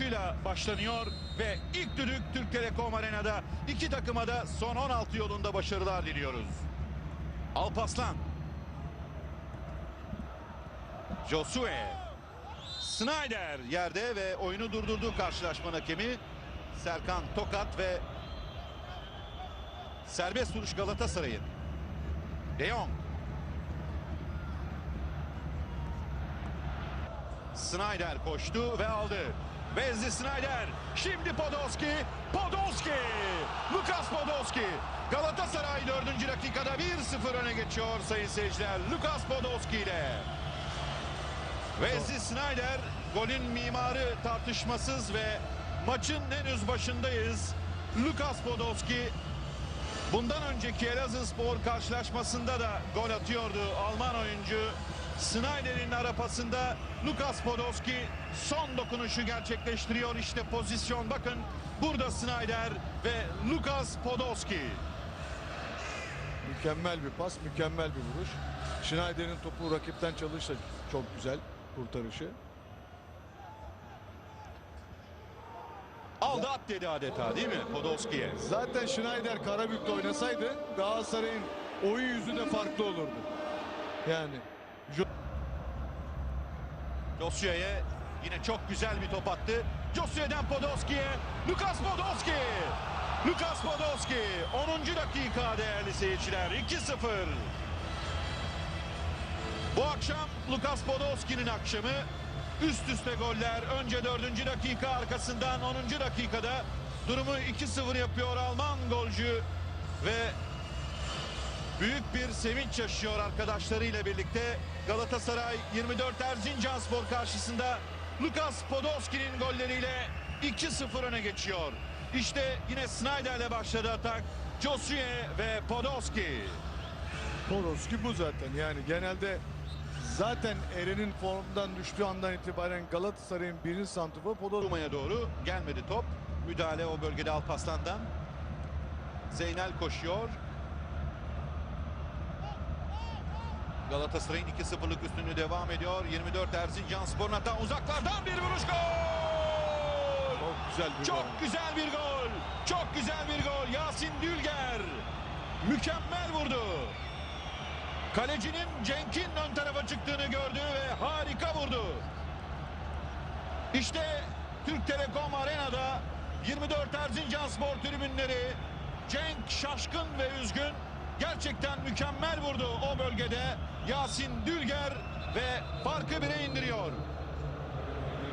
ile başlanıyor ve ilk düdük Türk Telekom Arena'da iki takıma da son 16 yolunda başarılar diliyoruz. Alpaslan. Josue. Snyder yerde ve oyunu durdurdu karşılaşma hakemi. Serkan Tokat ve serbest vuruş Galatasaray'ın. De Jong. Snyder koştu ve aldı. Wesley Snyder. Şimdi Podolski. Podolski. Lukas Podolski. Galatasaray 4. dakikada 1-0 öne geçiyor sayın seyirciler. Lukas Podolski ile. Wesley Snyder golün mimarı tartışmasız ve maçın henüz başındayız. Lukas Podolski bundan önceki Elazığspor karşılaşmasında da gol atıyordu Alman oyuncu. Snyder'in arapasında Lukas Podolski son dokunuşu gerçekleştiriyor. İşte pozisyon bakın burada Snyder ve Lukas Podolski. Mükemmel bir pas, mükemmel bir vuruş. Schneider'in topu rakipten çalıştı. Çok güzel kurtarışı. Aldı at dedi adeta değil mi Podolski'ye? Zaten Schneider Karabük'te oynasaydı Galatasaray'ın oyun yüzü de farklı olurdu. Yani Josue'ye yine çok güzel bir top attı. Josue'den Podolski'ye. Lukas Podolski. Lukas Podolski 10. dakika değerli seyirciler 2-0. Bu akşam Lukas Podolski'nin akşamı. Üst üste goller. Önce 4. dakika arkasından 10. dakikada durumu 2-0 yapıyor Alman golcü ve Büyük bir sevinç yaşıyor arkadaşlarıyla birlikte. Galatasaray 24 Erzincanspor karşısında Lukas Podolski'nin golleriyle 2-0 öne geçiyor. İşte yine Snyder'le başladı atak. Josue ve Podolski. Podolski bu zaten. Yani genelde zaten Eren'in formdan düştüğü andan itibaren Galatasaray'ın birinci santrforu Podolski. Ruma'ya doğru gelmedi top. Müdahale o bölgede Alpaslan'dan. Zeynel koşuyor. Galatasaray'ın 2-0'lık üstünlüğü devam ediyor. 24 Erzincanspor'un hatta uzaklardan bir vuruş gol! Çok güzel bir gol. Çok güzel bir gol. Çok güzel bir gol. Yasin Dülger. Mükemmel vurdu. Kalecinin Cenk'in ön tarafa çıktığını gördü ve harika vurdu. İşte Türk Telekom Arena'da 24 Erzincanspor tribünleri Cenk şaşkın ve üzgün. Gerçekten mükemmel vurdu o bölgede. Yasin Dülger ve farkı bire indiriyor.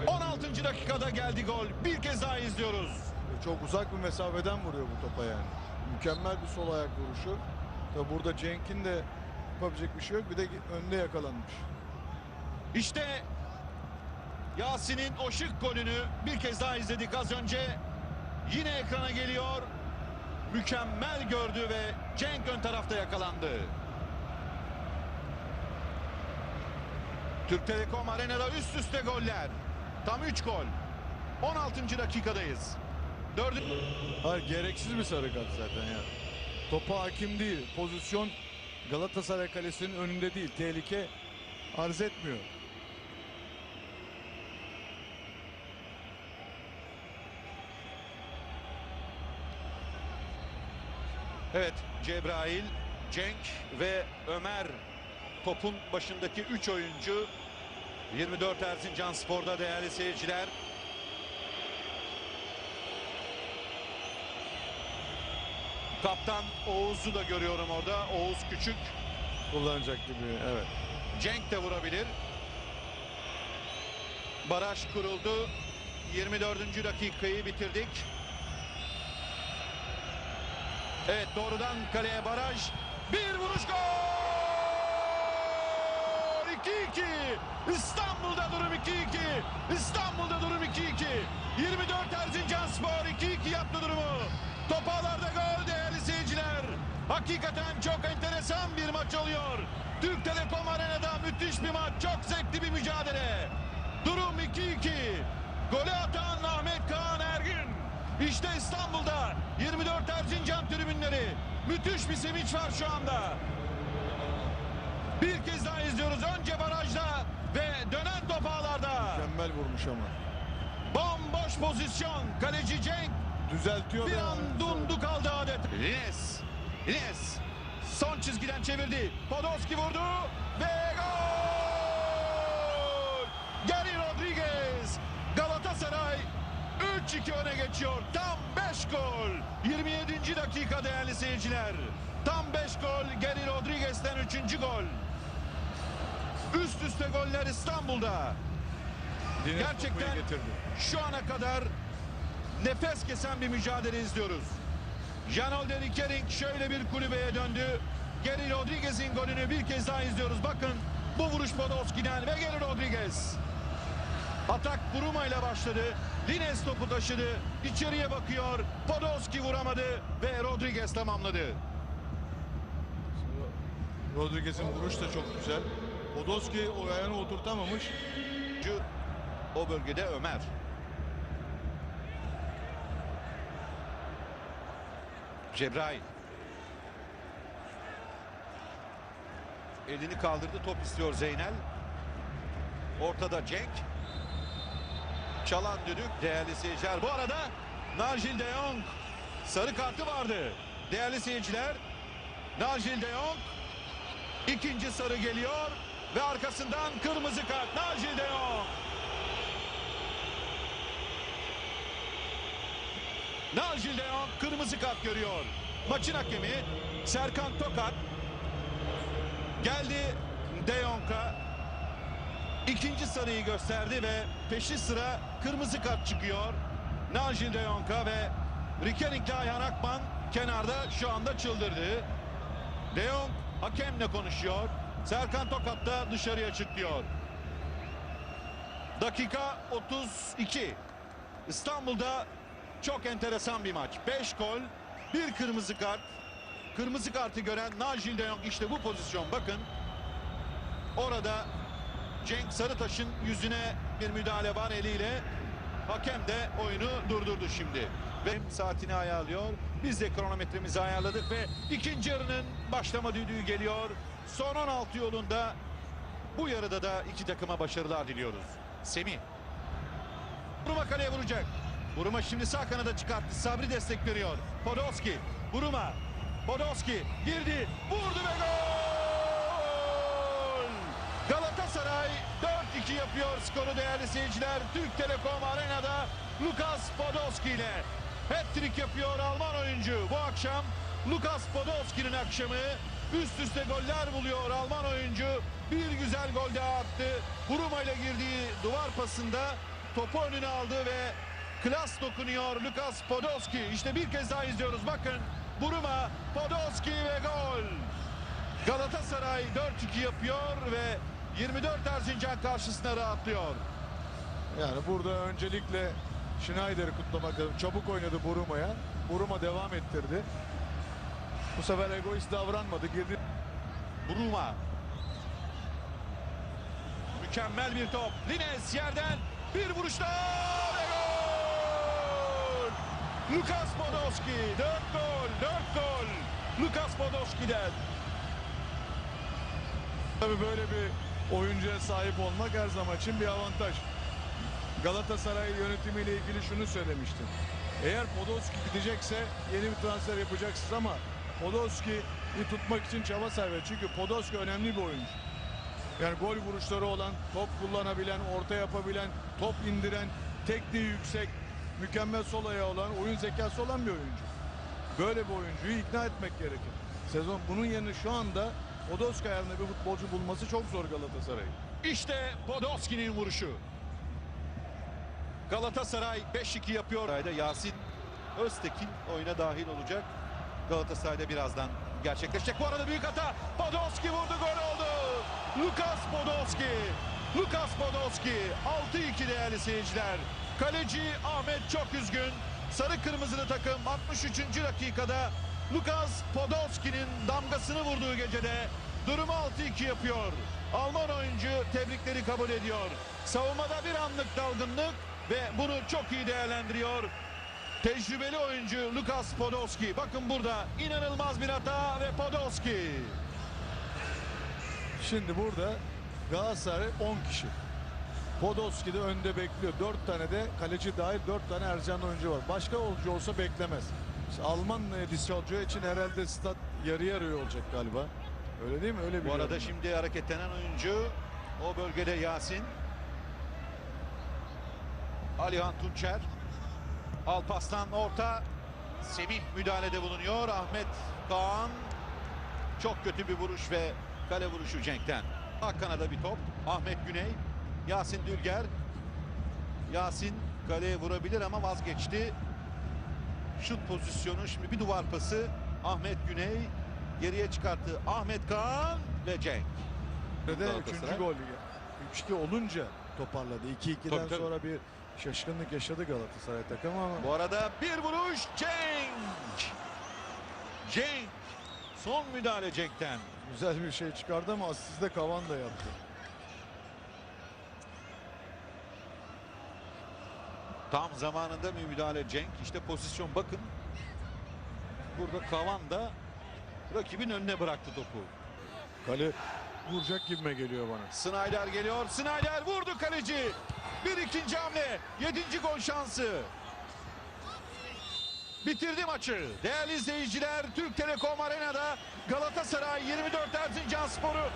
16. dakikada geldi gol. Bir kez daha izliyoruz. Çok uzak bir mesafeden vuruyor bu topa yani. Mükemmel bir sol ayak vuruşu. Tabi burada Cenk'in de yapabilecek bir şey yok. Bir de önde yakalanmış. İşte Yasin'in o şık golünü bir kez daha izledik az önce. Yine ekrana geliyor. Mükemmel gördü ve Cenk ön tarafta yakalandı. Türk Telekom Arena'da üst üste goller. Tam 3 gol. 16. dakikadayız. 4. Hayır gereksiz bir sarı kart zaten ya. Topa hakim değil. Pozisyon Galatasaray kalesinin önünde değil. Tehlike arz etmiyor. Evet Cebrail, Cenk ve Ömer topun başındaki 3 oyuncu 24 Erzincan Spor'da değerli seyirciler. Kaptan Oğuz'u da görüyorum orada. Oğuz Küçük. Kullanacak gibi. Evet. Cenk de vurabilir. Baraj kuruldu. 24. dakikayı bitirdik. Evet doğrudan kaleye baraj. Bir vuruş gol! 2-2. İstanbul'da durum 2-2. İstanbul'da durum 2-2. 24 Erzincanspor 2-2 yaptı durumu. Top ağlarda gol değerli seyirciler. Hakikaten çok enteresan bir maç oluyor. Türk Telekom Arena'da müthiş bir maç. Çok zevkli bir mücadele. Durum 2-2. Golü atan Ahmet Kaan Ergün. İşte İstanbul'da 24 Erzincan tribünleri. Müthiş bir sevinç var şu anda. Bir kez daha izliyoruz. Önce barajda ve dönen top ağlarda. Mükemmel vurmuş ama. Bom Bomboş pozisyon. Kaleci Cenk Düzeltiyor bir da- an dumdu kaldı adet. Lines. Lines. Son çizgiden çevirdi. Podolski vurdu ve gol! Gary Rodriguez. Galatasaray 3-2 öne geçiyor. Tam 5 gol. 27. dakika değerli seyirciler. Tam 5 gol. Gary Rodriguez'ten 3. gol. Üst üste goller İstanbul'da. Dines Gerçekten-. Şu ana kadar nefes kesen bir mücadele izliyoruz. Janolde Rikering şöyle bir kulübeye döndü. Geri Rodriguez'in golünü bir kez daha izliyoruz. Bakın bu vuruş Podolski'den ve Geri Rodriguez. Atak Buruma ile başladı. Lines topu taşıdı. İçeriye bakıyor. Podolski vuramadı ve Rodriguez tamamladı. Rodriguez'in vuruş da çok güzel. Podolski o ayağını oturtamamış. O bölgede Ömer. Cebrail. Elini kaldırdı top istiyor Zeynel. Ortada Cenk. Çalan düdük değerli seyirciler. Bu arada Najil de Jong sarı kartı vardı. Değerli seyirciler Najil de Jong ikinci sarı geliyor ve arkasından kırmızı kart Najil de Jong. Najil de Jong kırmızı kart görüyor. Maçın hakemi Serkan Tokat geldi De Jong'a ikinci sarıyı gösterdi ve peşi sıra kırmızı kart çıkıyor. Najil De Jong'a ve Rikenik'le Ayhan Akman kenarda şu anda çıldırdı. De Jong hakemle konuşuyor. Serkan Tokat da dışarıya çıkıyor. Dakika 32. İstanbul'da çok enteresan bir maç. 5 gol, bir kırmızı kart. Kırmızı kartı gören Najil de Jong işte bu pozisyon bakın. Orada Cenk Sarıtaş'ın yüzüne bir müdahale var eliyle. Hakem de oyunu durdurdu şimdi. Ve saatini ayarlıyor. Biz de kronometremizi ayarladık ve ikinci yarının başlama düdüğü geliyor. Son 16 yolunda bu yarıda da iki takıma başarılar diliyoruz. Semih. Buruma kaleye vuracak. Buruma şimdi sağ kanada çıkarttı. Sabri destek veriyor. Podolski. Buruma. Podolski girdi. Vurdu ve gol! 4-2 yapıyor skoru değerli seyirciler. Türk Telekom Arena'da Lukas Podolski ile hat-trick yapıyor Alman oyuncu. Bu akşam Lukas Podolski'nin akşamı üst üste goller buluyor Alman oyuncu. Bir güzel gol daha attı. Buruma ile girdiği duvar pasında topu önüne aldı ve klas dokunuyor Lukas Podolski. İşte bir kez daha izliyoruz. Bakın Buruma, Podolski ve gol. Galatasaray 4-2 yapıyor ve 24 Erzincan karşısına rahatlıyor. Yani burada öncelikle Schneider'i kutlamak lazım. Çabuk oynadı Buruma'ya. Buruma devam ettirdi. Bu sefer egoist davranmadı. Girdi. Buruma. Mükemmel bir top. Lines yerden bir vuruşta ve gol! Lukas Podolski 4 gol, 4 gol. Lukas Podolski'den. Tabii böyle bir oyuncuya sahip olmak her zaman için bir avantaj. Galatasaray yönetimiyle ilgili şunu söylemiştim. Eğer Podolski gidecekse yeni bir transfer yapacaksınız ama Podolski'yi tutmak için çaba sarf. Çünkü Podolski önemli bir oyuncu. Yani gol vuruşları olan, top kullanabilen, orta yapabilen, top indiren, tekniği yüksek, mükemmel sol ayağı olan, oyun zekası olan bir oyuncu. Böyle bir oyuncuyu ikna etmek gerekir. Sezon bunun yerine şu anda Podolski ayarında bir futbolcu bulması çok zor Galatasaray'ın. İşte Podolski'nin vuruşu. Galatasaray 5-2 yapıyor. Ayda Yasin Öztekin oyuna dahil olacak. Galatasaray'da birazdan gerçekleşecek. Bu arada büyük hata. Podolski vurdu gol oldu. Lukas Podolski. Lukas Podolski 6-2 değerli seyirciler. Kaleci Ahmet çok üzgün. Sarı kırmızılı takım 63. dakikada Lukas Podolski'nin damgasını vurduğu gecede durumu 6-2 yapıyor. Alman oyuncu tebrikleri kabul ediyor. Savunmada bir anlık dalgınlık ve bunu çok iyi değerlendiriyor. Tecrübeli oyuncu Lukas Podolski. Bakın burada inanılmaz bir hata ve Podolski. Şimdi burada Galatasaray 10 kişi. Podolski de önde bekliyor. Dört tane de kaleci dahil dört tane Ercan oyuncu var. Başka oyuncu olsa beklemez. Alman Discalcio için herhalde stat yarı yarıya olacak galiba. Öyle değil mi? Öyle Bu biliyorum arada ben. şimdi hareketlenen oyuncu o bölgede Yasin. Alihan Tunçer. Alpaslan orta. Semih müdahalede bulunuyor. Ahmet Kaan. Çok kötü bir vuruş ve kale vuruşu Cenk'ten. Hakan'a da bir top. Ahmet Güney. Yasin Dülger. Yasin kaleye vurabilir ama vazgeçti. Şut pozisyonu şimdi bir duvar pası. Ahmet Güney geriye çıkarttı. Ahmet Kaan ve Cenk. Ve üçüncü gol. 3-2 olunca toparladı. 2-2'den Tabii, tabii. sonra bir şaşkınlık yaşadı Galatasaray takımı ama Bu arada bir vuruş Cenk. Cenk. Son müdahale Cenk'ten. güzel bir şey çıkardı ama asist de Kavan da yaptı. Tam zamanında bir müdahale Cenk. İşte pozisyon bakın. Burada Kavan da rakibin önüne bıraktı topu. Kale vuracak gibime geliyor bana. Snyder geliyor. Snyder vurdu kaleci. Bir ikinci hamle. Yedinci gol şansı. Bitirdi maçı. Değerli izleyiciler Türk Telekom Arena'da Galatasaray 24 Erzincan Sporu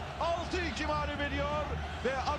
6-2 mağlup ediyor ve adı